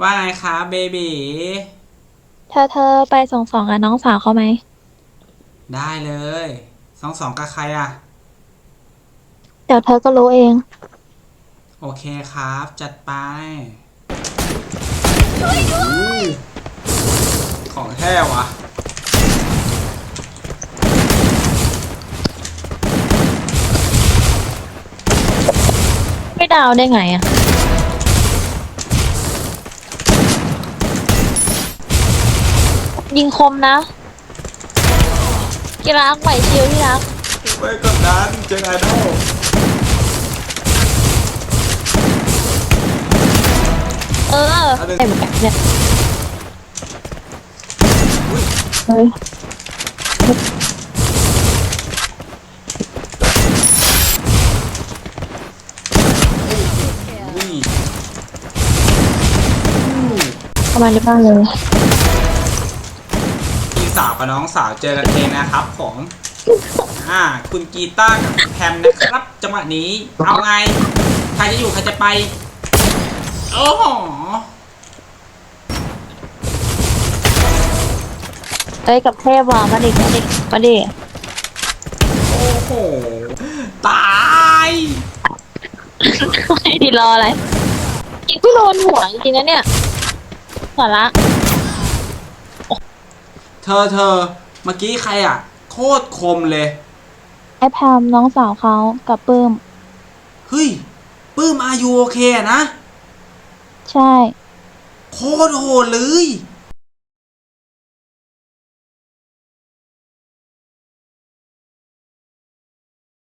ว่าไงคะเบบีเธอเธอไปส่งสองกับน้องสาวเขาไหม ได้เลยสองสองกับใครอะเดี๋ยวเธอก็รู้เอง โอเคครับ จัดไปของแท้วะไม่ดาวได้ไงอะ ยิงคมนะกีรักไหวชิวที่รักไม่กดดันเจอไอดอลเออเต็มแบบเนี่ยเฮ้ยอุ้ยเข้ามาในบ้านเลยพี่ สาวกับน้องสาวเจอกันเองนะครับผมอ่า คุณกีตาร์กับแพมนะครับจังหวะนี้ เอาไง ใครจะอยู่ ใครจะไป โอ้โหเอ้ยกับเทพว่ะมาดิมาดิมาดิโอ้โห ตายไม่ดีรออะไรยิงพี่โดนหัวจริงๆนะเนี่ยสาระ เธอเธอเมื่อกี้ใครอะ โคตรคมเลย ไอ้แพมน้องสาวเขากับปื้ม เฮ้ยปื้มอายุโอเคอะนะ ใช่ โคตรโหดเลย